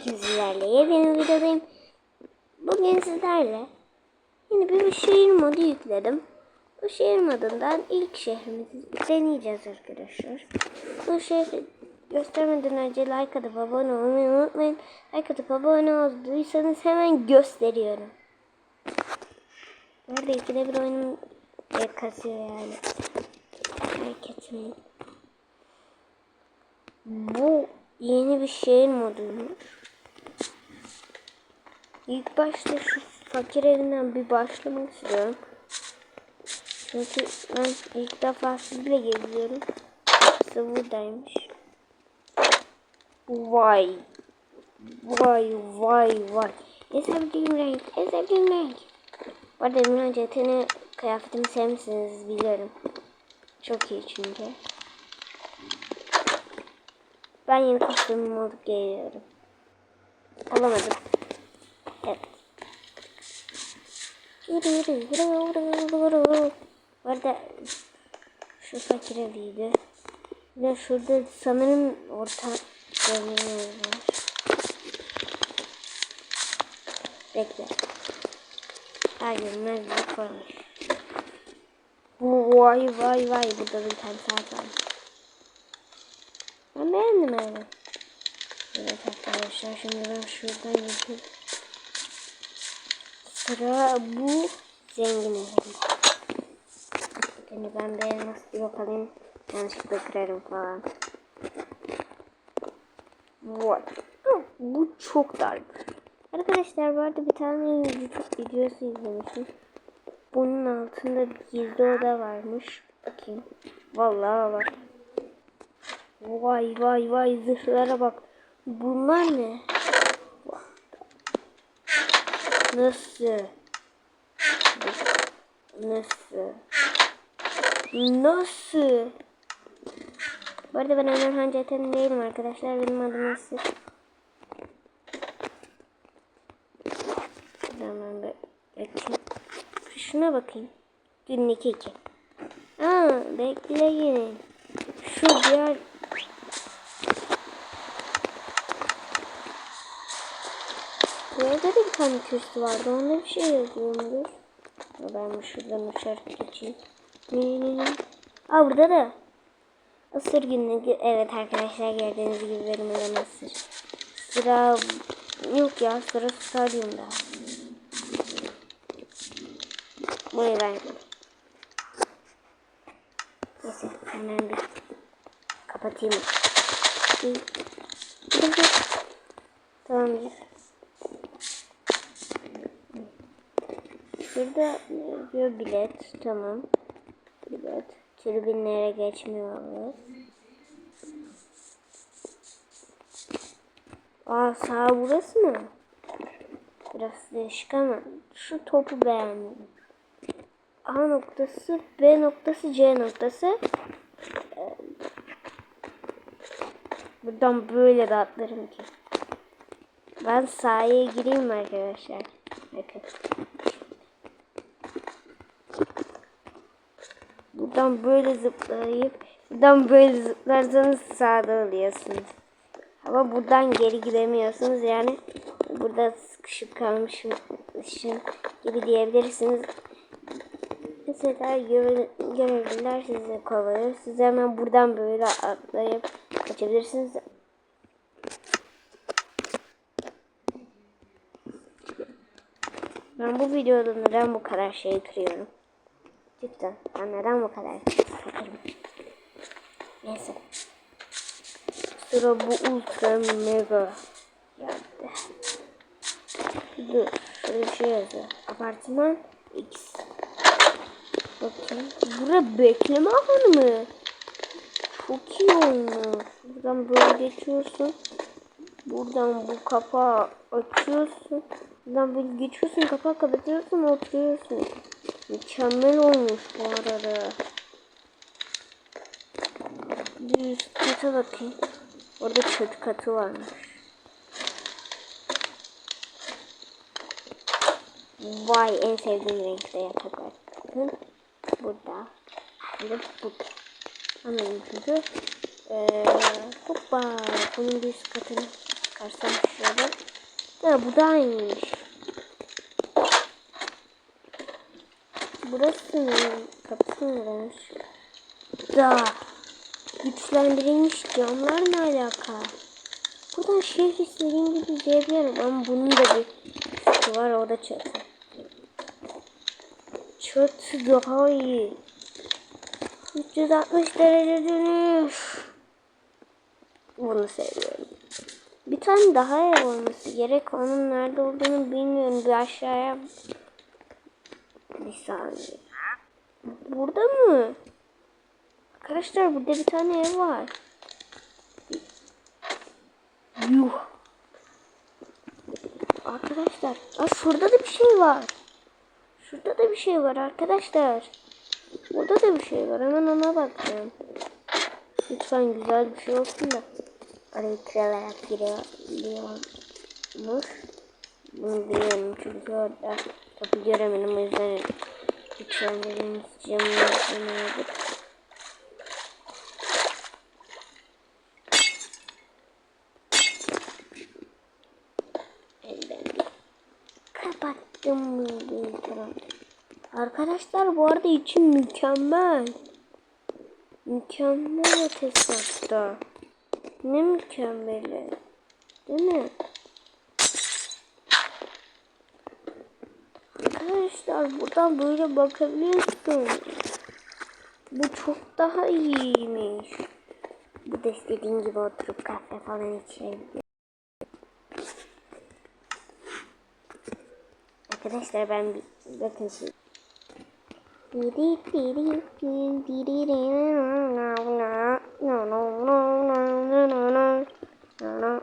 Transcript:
Sizlerle yepyeni bir videodayım. Bugün sizlerle yeni bir şehir modu yükledim. Bu şehir modundan ilk şehrimizi deneyeceğiz arkadaşlar. Bu şehri göstermeden önce like atıp abone olmayı unutmayın. Like atıp abone olduysanız hemen gösteriyorum. Nerede ikide bir oyunum kasıyor yani. Hareketim. Bu yeni bir şehir moduymuş. İlk başta şu fakir evinden bir başlamak istiyorum. Çünkü ben ilk defa sizle geziyorum. Buradaymış. Vay. Vay vay vay. En sevdiğim renk. En sevdiğim renk. Bu arada Emre Cetini kıyafetimi sevmişsiniz biliyorum. Çok iyi çünkü. Ben yeni kostümümü alıp geliyorum. Alamadım. Evet. Yürü yürü yürü yürü yürü yürü. Bu arada şu fakir eviydi. Bir de şurada sanırım orta görünümü var. Bekle. Hayır görünmezlik varmış. Vay vay vay burada bir tane saat var. Ben beğendim yani. Evet arkadaşlar şimdi ben şuradan yapayım. Sıra bu zengin evi. Şimdi ben de nasıl yok alayım. Yanlışlıkla kırarım falan. Vay. Bu çok dar. Arkadaşlar bu arada bir tane YouTube videosu izlemiştim. Bunun altında bir gizli oda varmış. Bakayım. Vallahi var. Vay vay vay zırhlara bak. Bunlar ne? Nasıl? Nasıl? Nasıl? Bu arada ben Ömer Hanceten değilim arkadaşlar. Benim adım Nasıl? Hemen bir bakayım. Şuna bakayım. Günlük iki. Aa bekleyin. Şu bir tane kürsü vardı. Onda bir şey yazıyormuş. Ben şuradan uçarak geçeyim. Aa burada da. Asır günlüğü. Evet arkadaşlar gördüğünüz gibi benim öyle asır. Sıra yok ya sıra stadyumda. Burayı ben Neyse hemen bir kapatayım. Tamamdır. Şurada diyor bilet. Tamam. Bilet. Tribünlere geçmiyoruz. Aa sağ burası mı? Biraz değişik ama şu topu beğendim. A noktası, B noktası, C noktası. Buradan böyle de atlarım ki. Ben sahaya gireyim arkadaşlar? Bakın. Buradan böyle zıplayıp buradan böyle zıplarsanız sağda oluyorsunuz. Ama buradan geri gidemiyorsunuz yani burada sıkışıp kalmışım gibi diyebilirsiniz. Mesela görevliler sizi kovalıyor. Siz hemen buradan böyle atlayıp kaçabilirsiniz. Ben bu videoda neden bu kadar şey kırıyorum? Cidden ben neden bu kadar sakarım? Neyse. Sıra bu ultra mega geldi. Dur şöyle bir şey yazıyor. Apartman X. Bakın. Bura bekleme alanı mı? Çok iyi olmuş. Buradan böyle geçiyorsun. Buradan bu kapağı açıyorsun. Buradan böyle geçiyorsun kapağı kapatıyorsun oturuyorsun. Mükemmel olmuş bu arada. Bir üst bakayım. Orada çatı katı varmış. Vay en sevdiğim renkte yatak var. Bakın burada. Burada burada. Anladım çünkü. Ee, hoppa. Bunun bir üst katını çıkarsam şurada. Ha bu da iyiymiş. Burası mı? Kapısı neremiş? Da. Güçlendirilmiş camlar ne alaka? Buradan şehir istediğim gibi izleyebilirim ama bunun da bir üstü var o da çatı. Çatı daha iyi. 360 derece dönüş. Bunu seviyorum. Bir tane daha ev olması gerek. Onun nerede olduğunu bilmiyorum. Bir aşağıya bir saniye. Burada mı? Arkadaşlar burada bir tane ev var. Yuh. Arkadaşlar. Aa, şurada da bir şey var. Şurada da bir şey var arkadaşlar. Burada da bir şey var. Hemen ona bakacağım. Lütfen güzel bir şey olsun da. Arayı kıralarak giriyormuş. Bunu biliyorum çünkü orada kapı göremedim o yüzden lütfen dediğiniz camını Kapattım mıydı? Tamam. Arkadaşlar bu arada için mükemmel. Mükemmel ötesi hatta. Ne mükemmeli. Değil mi? Arkadaşlar buradan böyle bakabiliyorsun. Bu çok daha iyiymiş. Bu da istediğin gibi oturup kahve falan içebiliyorsun. Arkadaşlar ben bir bakın şimdi. Biri no no no no no no no no